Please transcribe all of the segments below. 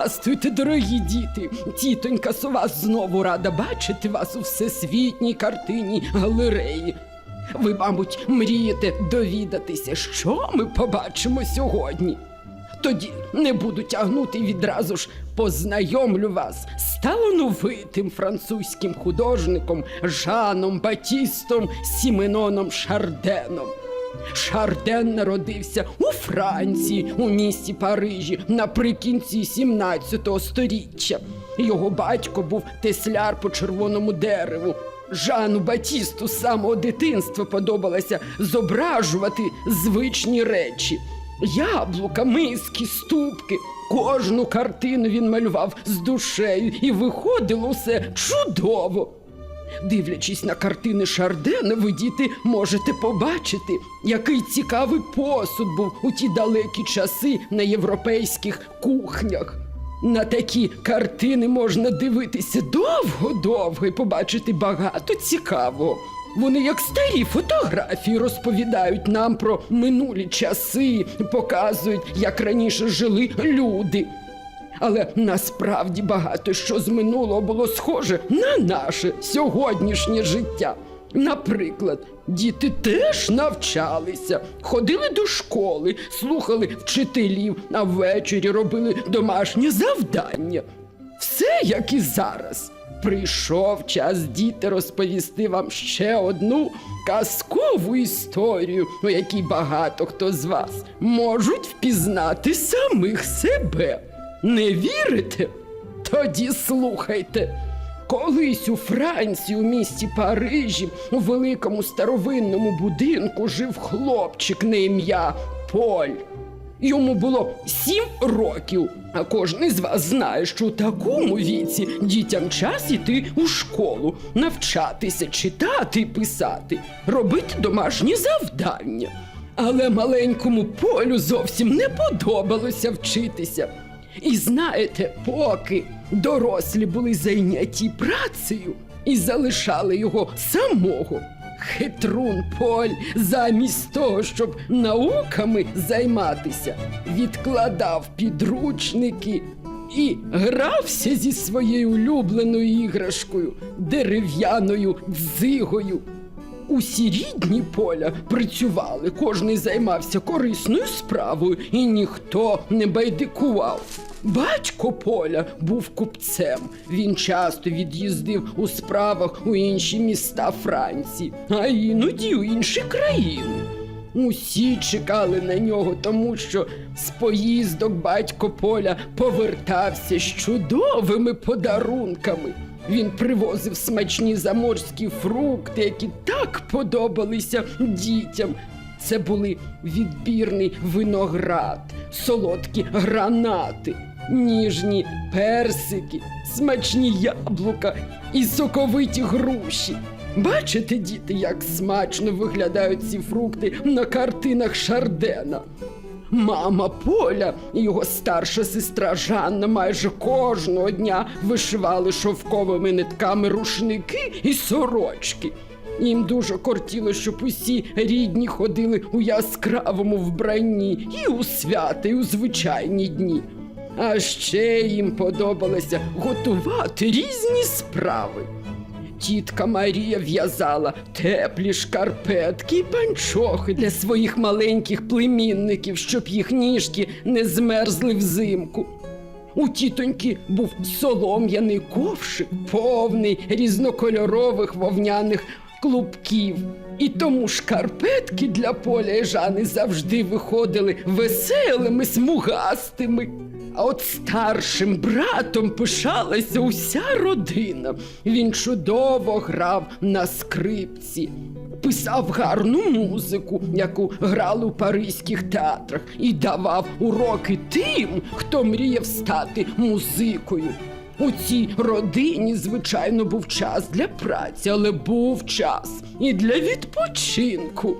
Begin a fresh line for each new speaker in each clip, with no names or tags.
Здрастуйте, дорогі діти! Тітонька сова знову рада бачити вас у всесвітній картині галереї. Ви, мабуть, мрієте довідатися, що ми побачимо сьогодні. Тоді не буду тягнути відразу ж познайомлю вас з талановитим французьким художником Жаном Батістом Сіменоном Шарденом. Шарден народився у Франції, у місті Парижі наприкінці 17 століття. Його батько був тесляр по червоному дереву. Жану Батісту з самого дитинства подобалося зображувати звичні речі. Яблука, миски, ступки. Кожну картину він малював з душею, і виходило все чудово. Дивлячись на картини Шардена, ви діти можете побачити, який цікавий посуд був у ті далекі часи на європейських кухнях. На такі картини можна дивитися довго-довго і побачити багато цікавого. Вони, як старі фотографії, розповідають нам про минулі часи, показують, як раніше жили люди. Але насправді багато що з минулого було схоже на наше сьогоднішнє життя. Наприклад, діти теж навчалися, ходили до школи, слухали вчителів, а ввечері робили домашні завдання. Все як і зараз. Прийшов час діти розповісти вам ще одну казкову історію, у якій багато хто з вас можуть впізнати самих себе. Не вірите? Тоді слухайте. Колись у Франції, у місті Парижі, у великому старовинному будинку жив хлопчик на ім'я Поль. Йому було сім років. А кожен із вас знає, що у такому віці дітям час іти у школу, навчатися читати і писати, робити домашні завдання. Але маленькому полю зовсім не подобалося вчитися. І знаєте, поки дорослі були зайняті працею і залишали його самого. Хитрун Поль, замість того, щоб науками займатися, відкладав підручники і грався зі своєю улюбленою іграшкою, дерев'яною дзигою. Усі рідні поля працювали, кожний займався корисною справою, і ніхто не байдикував. Батько поля був купцем. Він часто від'їздив у справах у інші міста Франції, а іноді у інші країни. Усі чекали на нього, тому що з поїздок батько Поля повертався з чудовими подарунками. Він привозив смачні заморські фрукти, які так подобалися дітям. Це були відбірний виноград, солодкі гранати, ніжні персики, смачні яблука і соковиті груші. Бачите, діти, як смачно виглядають ці фрукти на картинах Шардена. Мама Поля і його старша сестра Жанна майже кожного дня вишивали шовковими нитками рушники і сорочки. Їм дуже кортіло, щоб усі рідні ходили у яскравому вбранні і у свята, і у звичайні дні. А ще їм подобалося готувати різні справи. Тітка Марія в'язала теплі шкарпетки і панчохи для своїх маленьких племінників, щоб їх ніжки не змерзли взимку. У тітоньки був солом'яний ковшик, повний різнокольорових вовняних клубків. І тому шкарпетки для поля і Жани завжди виходили веселими, смугастими. А от старшим братом пишалася уся родина. Він чудово грав на скрипці, писав гарну музику, яку грали у паризьких театрах, і давав уроки тим, хто мріяв стати музикою. У цій родині, звичайно, був час для праці, але був час і для відпочинку.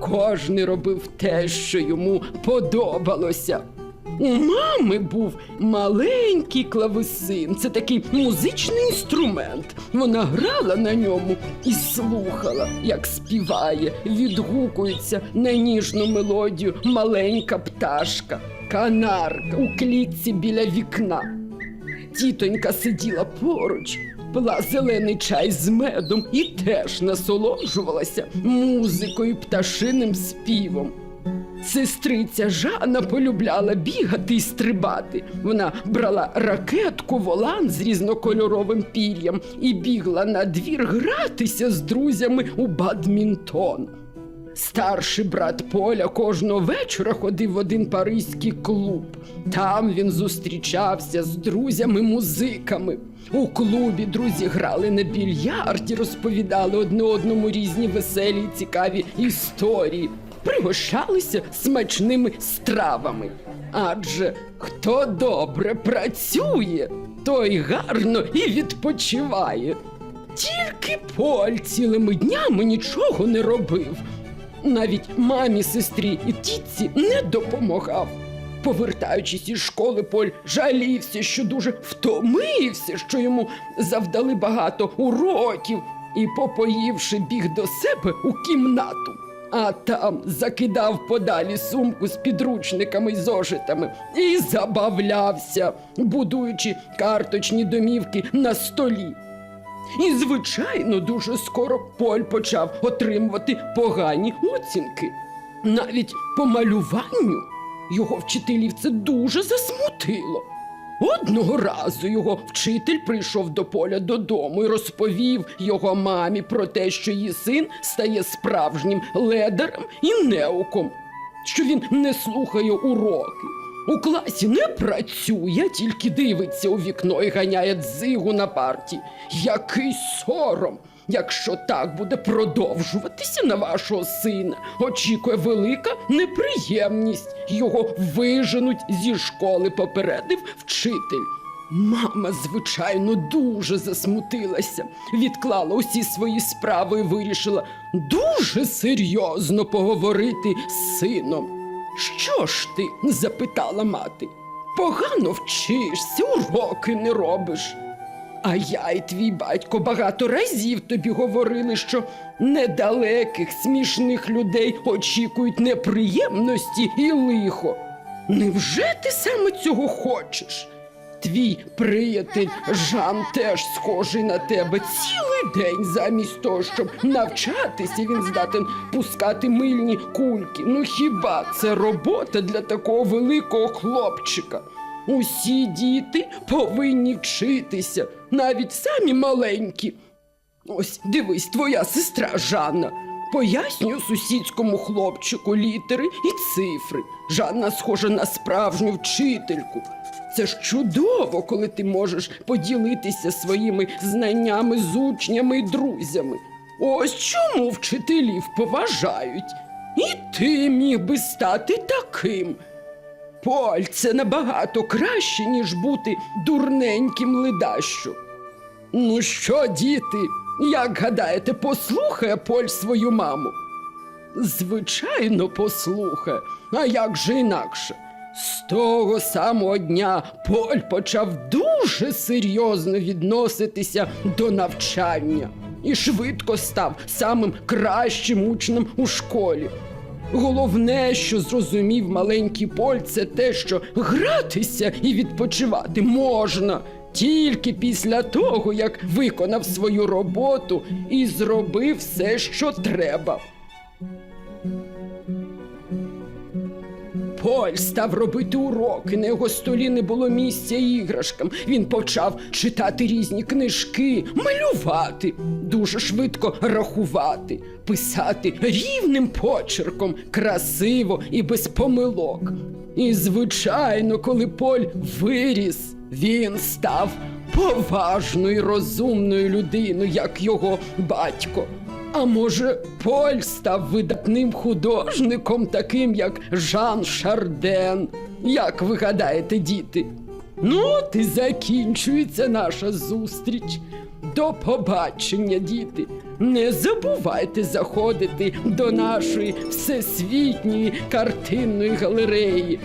Кожний робив те, що йому подобалося. У мами був маленький клавесин. Це такий музичний інструмент. Вона грала на ньому і слухала, як співає, відгукується на ніжну мелодію маленька пташка. канарка у клітці біля вікна. Тітонька сиділа поруч, пила зелений чай з медом і теж насолоджувалася музикою, пташиним співом. Сестриця Жана полюбляла бігати і стрибати. Вона брала ракетку, волан з різнокольоровим пір'ям і бігла на двір гратися з друзями у бадмінтон. Старший брат Поля кожного вечора ходив в один паризький клуб. Там він зустрічався з друзями-музиками. У клубі друзі грали на більярді, розповідали одне одному різні веселі й цікаві історії, пригощалися смачними стравами. Адже хто добре працює, той гарно і відпочиває. Тільки Поль цілими днями нічого не робив. Навіть мамі, сестрі і тітці не допомагав. Повертаючись із школи, Поль жалівся, що дуже втомився, що йому завдали багато уроків, і, попоївши, біг до себе у кімнату. А там закидав подалі сумку з підручниками й зошитами і забавлявся, будуючи карточні домівки на столі. І, звичайно, дуже скоро Поль почав отримувати погані оцінки. Навіть по малюванню його вчителів це дуже засмутило. Одного разу його вчитель прийшов до поля додому і розповів його мамі про те, що її син стає справжнім ледарем і неуком, що він не слухає уроки. У класі не працює, тільки дивиться у вікно і ганяє дзигу на парті. Який сором! Якщо так буде продовжуватися на вашого сина, очікує велика неприємність. Його виженуть зі школи, попередив вчитель. Мама, звичайно, дуже засмутилася, відклала усі свої справи і вирішила дуже серйозно поговорити з сином. Що ж ти? запитала мати. Погано вчишся, уроки не робиш. А я і твій батько багато разів тобі говорили, що недалеких, смішних людей очікують неприємності і лихо. Невже ти саме цього хочеш? Твій приятель Жан теж схожий на тебе цілий день замість того, щоб навчатися, він здатен пускати мильні кульки. Ну хіба це робота для такого великого хлопчика? Усі діти повинні вчитися, навіть самі маленькі. Ось дивись, твоя сестра Жанна. Пояснюю сусідському хлопчику літери і цифри. Жанна схожа на справжню вчительку. Це ж чудово, коли ти можеш поділитися своїми знаннями з учнями і друзями. Ось чому вчителів поважають. І ти міг би стати таким. Поль, це набагато краще, ніж бути дурненьким ледащо. Ну що, діти, як гадаєте, послухає Поль свою маму? Звичайно, послухає, а як же інакше? З того самого дня Поль почав дуже серйозно відноситися до навчання і швидко став самим кращим учнем у школі. Головне, що зрозумів маленький Поль, це те, що гратися і відпочивати можна тільки після того, як виконав свою роботу і зробив все, що треба. Поль став робити уроки. На його столі не було місця іграшкам. Він почав читати різні книжки, малювати, дуже швидко рахувати, писати рівним почерком, красиво і без помилок. І, звичайно, коли Поль виріс, він став поважною розумною людиною, як його батько. А може, Поль став видатним художником, таким як Жан Шарден. Як ви гадаєте, діти? Ну, от і закінчується наша зустріч. До побачення, діти. Не забувайте заходити до нашої всесвітньої картинної галереї.